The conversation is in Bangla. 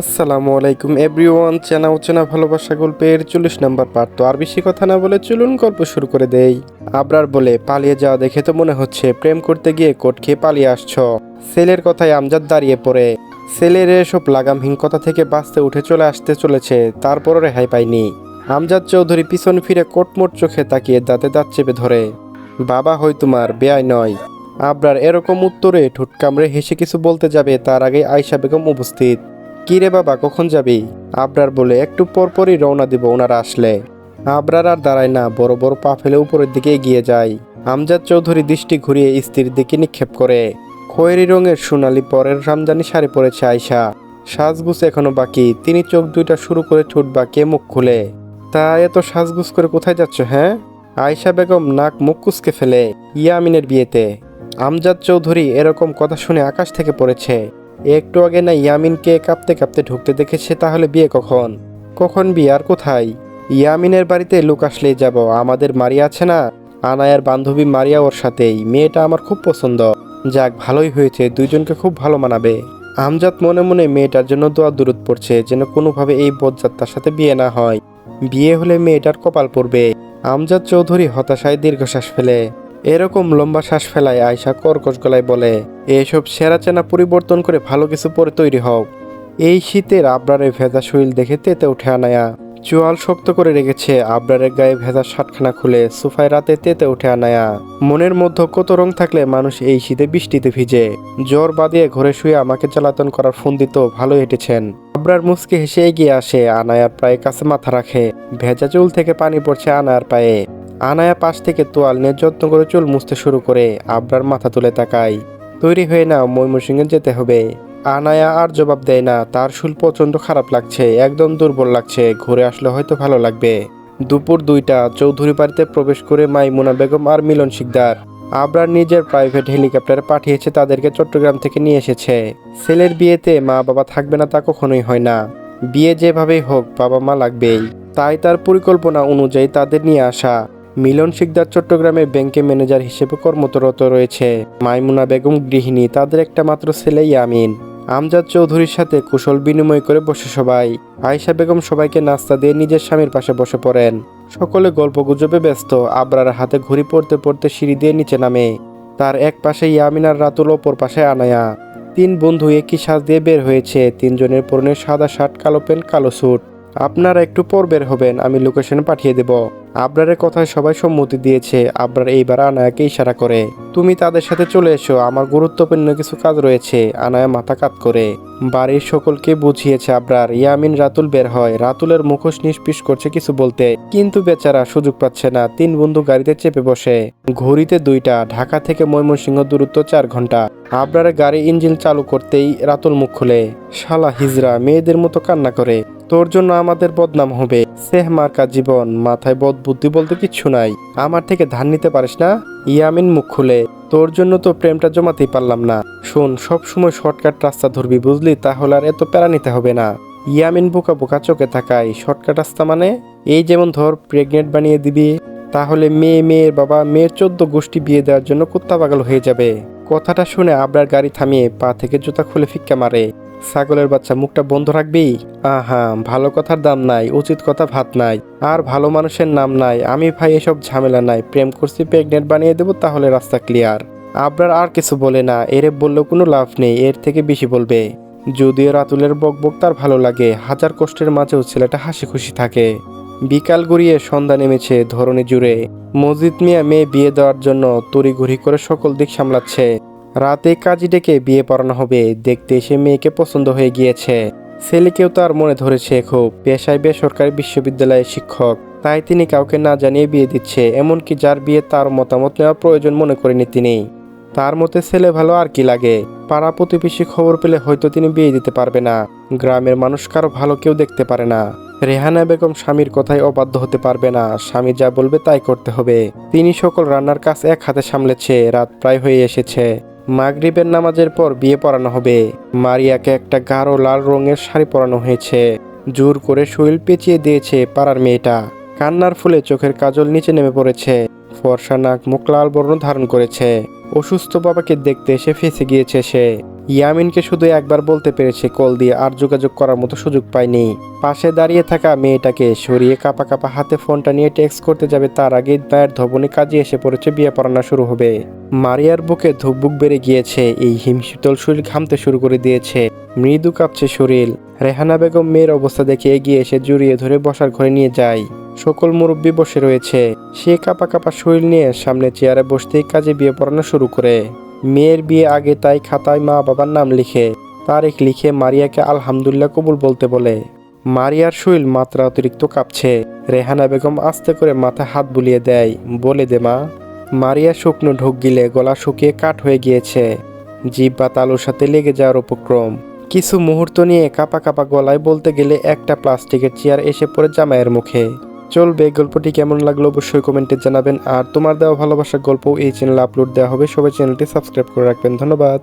আসসালামু আলাইকুম এভরিওয়ান, চেনা অচেনা ভালোবাসা গল্পের চল্লিশ নাম্বার পার্ট তো আর বেশি কথা না বলে চলুন গল্প শুরু করে দেই। আবরার বলে, পালিয়ে যাওয়া দেখে তো মনে হচ্ছে প্রেম করতে গিয়ে কোট খেয়ে পালিয়ে আসছ। ছেলের কথায় আমজাদ দাঁড়িয়ে পড়ে। ছেলের এসব লাগামহীন কথা থেকে বাঁচতে উঠে চলে আসতে চলেছে, তারপরও রেহাই পায়নি। আমজাদ চৌধুরী পিছন ফিরে কোটমোট চোখে তাকিয়ে দাঁতে দাঁত চেপে ধরে, বাবা হই তোমার বেয়াই নয়। আবরার এরকম উত্তরে ঠোঁট কামড়ে হেসে কিছু বলতে যাবে, তার আগে আয়সা বেগম উপস্থিত। কি রে বাবা, কখন যাবি? আবরার বলে, একটু পরপরই রওনা দিব, ওনারা আসলে। আবরার আর দাঁড়ায় না, বড় বড় পা ফেলে উপরের দিকে এগিয়ে যায়। আমজাদ চৌধুরী দৃষ্টি ঘুরিয়ে স্ত্রীর দিকে নিক্ষেপ করে। খয়েরি রঙের সোনালি পরের রামজানি শাড়ি পরেছে আয়সা সাজগুজ এখনও বাকি, তিনি চোখ দুইটা শুরু করে ঠোঁট বাঁকিয়ে মুখ খুলে। তা এত সাজগুজ করে কোথায় যাচ্ছ হ্যাঁ? আয়সা বেগম নাক মুখ কুচকে ফেলে, ইয়ামিনের বিয়েতে। আমজাদ চৌধুরী এরকম কথা শুনে আকাশ থেকে পড়েছে। একটু আগে না ইয়ামিনকে কাঁপতে কাঁপতে ঢুকতে দেখেছে, তাহলে বিয়ে কখন? কখন বিয়ে আর কোথায়? ইয়ামিনের বাড়িতে লোক আসলেই যাব, আমাদের মারিয়া আছে না? আনায়ার বান্ধবী মারিয়া ওর সাথেই, মেয়েটা আমার খুব পছন্দ। যাক, ভালোই হয়েছে, দুইজনকে খুব ভালো মানাবে। আমজাদ মনে মনে মেয়েটার জন্য দোয়া দূরত পড়ছে, যেন কোনোভাবে এই বজ্জাত্তার সাথে বিয়ে না হয়। বিয়ে হলে মেয়েটার কপাল পড়বে। আমজাদ চৌধুরী হতাশায় দীর্ঘশ্বাস ফেলে। এরকম লম্বা শ্বাস ফেলায় আয়সা কর্কশ গলায় বলে, এসব সেরা চেনা পরিবর্তন করে ভালো কিছু পরে তৈরি হও। এই শীতের আবরারে ভেজা শরীর দেখে তেতে উঠে আনায়া। চোয়াল শক্ত করে রেখেছে, আবরারের গায়ে ভেজা শার্টখানা খুলে সোফায় রাতে তেতে উঠে আনায়া। মনের মধ্যে কত রং থাকলে মানুষ এই শীতে বৃষ্টিতে ভিজে। জ্বর বাদিয়ে ঘরে শুয়ে আমাকে জ্বালাতন করার ফোন দিত ভালো হেঁটেছেন। আবরার মুসকে হেসে এগিয়ে আসে, আনায়ার প্রায় কাছে মাথা রাখে। ভেজা চুল থেকে পানি পড়ছে আনায়ার পায়ে। আনায়া পাশ থেকে তোয়াল নিয়ে যত্ন করে চুল মুছতে শুরু করে আবরার মাথা তুলে তাকায়। তৈরি হয়ে না ময়মনসিংহে যেতে হবে। আনায়া আর জবাব দেয় না, তার শুল প্রচণ্ড খারাপ লাগছে, একদম দুর্বল লাগছে, ঘুরে আসলে হয়তো ভালো লাগবে। দুপুর দুইটা, চৌধুরী বাড়িতে প্রবেশ করে মাইমুনা বেগম আর মিলন শিকদার। আবরার নিজের প্রাইভেট হেলিকপ্টারে পাঠিয়েছে তাদেরকে চট্টগ্রাম থেকে নিয়ে এসেছে। ছেলের বিয়েতে মা বাবা থাকবে না তা কখনোই হয় না। বিয়ে যেভাবেই হোক বাবা মা লাগবেই। তাই তার পরিকল্পনা অনুযায়ী তাদের নিয়ে আসা। মিলন শিকদার চট্টগ্রামে ব্যাংকে ম্যানেজার হিসেবে কর্মরত রয়েছে। মাইমুনা বেগম গৃহিণী, তাদের একটা মাত্র ছেলে ইয়ামিন আমজাদ চৌধুরীর সাথে কুশল বিনিময় করে বসে সবাই। আয়সা বেগম সবাইকে নাস্তা দিয়ে নিজের স্বামীর পাশে বসে পড়েন। সকলে গল্প গুজবে ব্যস্ত, আবরার হাতে ঘুরি পড়তে পড়তে সিঁড়ি দিয়ে নিচে নামে। তার এক পাশে ইয়ামিনার রাতুল অপর পাশে আনায়া। তিন বন্ধু একই সাজ দিয়ে বের হয়েছে, তিনজনের পরনে সাদা শার্ট, কালো প্যান্ট, কালো স্যুট। আপনারা একটু পর বের হবেন, আমি লোকেশন পাঠিয়ে দেব। আবরারের কথায় সবাই সম্মতি দিয়েছে। আবরার এইবার আনায়াকে ইশারা করে, তুমি তাদের সাথে চলে এসো, আমার গুরুত্বপূর্ণ কিছু কাজ রয়েছে। আনায়া মাথা কাত করে, বাড়ির সকলকে বুঝিয়েছে আবরার, ইয়ামিন রাতুল বের হয়। রাতুলের মুখোশ নিষ্পিস করছে কিছু বলতে, কিন্তু বেচারা সুযোগ পাচ্ছে না। তিন বন্ধু গাড়িতে চেপে বসে, ঘড়িতে দুইটা, ঢাকা থেকে ময়মনসিংহ দূরত্ব চার ঘণ্টা। আবরারের গাড়ি ইঞ্জিন চালু করতেই রাতুল মুখ খুলে, শালা হিজরা, মেয়েদের মতো কান্না করে, তোর জন্য আমাদের বদনাম হবে। সেহ মার্কা জীবন, মাথায় বদ বুদ্ধি বলতে কিচ্ছু নাই। আমার থেকে ধান নিতে পারিস না? ইয়ামিন মুখ খুলে। তোর জন্য তো প্রেমটা জমাতেই পারলাম না। শোন সব সময় শর্টকাট রাস্তা ধরবি বুঝলি? তাহলে আর এত প্যারা নিতে হবে না। ইয়ামিন বোকা বোকা চোখে থাকায় শর্টকাট রাস্তা মানে? এই যেমন ধর প্রেগনেন্ট বানিয়ে দিবি। তাহলে মেয়ে, মেয়ের বাবা, মেয়ের চোদ্দ গোষ্ঠী বিয়ে দেওয়ার জন্য কুত্তা পাগল হয়ে যাবে। কথাটা শুনে আবরার গাড়ি থামিয়ে পা থেকে জুতা খুলে ফিক্কা মারে। ছাগলের বাচ্চা, মুখটা বন্ধ রাখবি? আহা, ভালো কথার দাম নাই, উচিত কথা ভাত নাই, আর ভালো মানুষের নাম নাই। আমি ভাই, এসব ঝামেলা নাই। প্রেম করছি প্রেগনেন্ট বানিয়ে দেবো, তাহলে রাস্তা ক্লিয়ার আবরার আর কিছু বলে না। এরে বললেও কোনো লাভ নেই, এর থেকে বেশি বলবে। যদিও রাতুলের বকবক তার ভালো লাগে, হাজার কষ্টের মাঝেও ছেলেটা হাসি খুশি থাকে। বিকাল গড়িয়ে সন্ধ্যা নেমেছে ধরনী জুড়ে। মসজিদ মিয়া মেয়ে বিয়ে দেওয়ার জন্য তড়িঘড়ি করে সকল দিক সামলাচ্ছে। রাতে কাজী ডেকে বিয়ে পড়ানো হবে। দেখতে এসে মেয়েকে পছন্দ হয়ে গিয়েছে। ছেলেকেও তার মনে ধরেছে খুব। পেশায় বেসরকারি বিশ্ববিদ্যালয়ের শিক্ষক। তাই তিনি কাউকে না জানিয়ে বিয়ে দিচ্ছে। এমনকি যার বিয়ে তার মতামত নেওয়া প্রয়োজন মনে করেনি তিনি। তার মতে ছেলে ভালো আর কি লাগে? পাড়া প্রতিবেশী খবর পেলে হয়তো তিনি বিয়ে দিতে পারবে না। গ্রামের মানুষ কারও ভালো কেউ দেখতে পারে না। রেহানা বেগম স্বামীর কথায় অবাধ্য হতে পারবে না। স্বামী যা বলবে তাই করতে হবে। তিনি সকল রান্নার কাজ এক হাতে সামলেছে। রাত প্রায় হয়ে এসেছে। মাগরিবের নামাজের পর বিয়ে পড়ানো হবে। মারিয়াকে একটা গাঢ় লাল রঙের শাড়ি পরানো হয়েছে। জোর করে শৈল পেঁচিয়ে দিয়েছে পাড়ার মেয়েটা। কান্নার ফুলে চোখের কাজল নিচে নেমে পড়েছে। ফর্সা নাক মুখ লাল বর্ণ ধারণ করেছে। অসুস্থ বাবাকে দেখতে এসে ফেঁসে গিয়েছে সে। ইয়ামিনকে শুধু একবার বলতে পেরেছে কল দিয়ে আর যোগাযোগ করার মতো সুযোগ পায়নি। পাশে দাঁড়িয়ে থাকা মেয়েটাকে সরিয়ে কাপা কাপা হাতে ফোনটা নিয়ে টেক্সট করতে যাবে তার আগে মায়ের ধবনে কাজে এসে পড়েছে, বিয়ে পড়ানো শুরু হবে। মারিয়ার বুকে ধুকবুক বেড়ে গিয়েছে, এই হিমশীতল শরীর ঘামতে শুরু করে দিয়েছে। মৃদু কাঁপছে শরীর। রেহানা বেগম মেয়ের অবস্থা দেখে এগিয়ে এসে জড়িয়ে ধরে বসার ঘরে নিয়ে যায়। সকল মুরব্বী বসে রয়েছে। সে কাপা কাপা শরীর নিয়ে সামনে চেয়ারে বসতেই কাজে বিয়ে পড়ানো শুরু করে। মেয়ের বিয়ে আগে তাই খাতায় মা বাবার নাম লিখে, তারিখ লিখে মারিয়াকে আলহামদুলিল্লাহ কবুল বলতে বলে। মারিয়ার শৈল মাত্রা অতিরিক্ত কাঁপছে। রেহানা বেগম আস্তে করে মাথা হাত বুলিয়ে দেয়, বলে দে মা। মারিয়া শুকনো ঢোক গিলে গলা শুকিয়ে কাঠ হয়ে গিয়েছে। জিভ বা তালুর সাথে লেগে যাওয়ার উপক্রম। কিছু মুহূর্ত নিয়ে কাপা কাপা গলায় বলতে গেলে একটা প্লাস্টিকের চেয়ার এসে পড়ে জামাইয়ের মুখে। চলবে, গল্পটি কেমন লাগল অবশ্যই কমেন্টে জানাবেন। আর তোমার দেওয়া ভালোবাসার গল্প এই চ্যানেলে আপলোড দেওয়া হবে। সবাই চ্যানেলটি সাবস্ক্রাইব করে রাখবেন। ধন্যবাদ।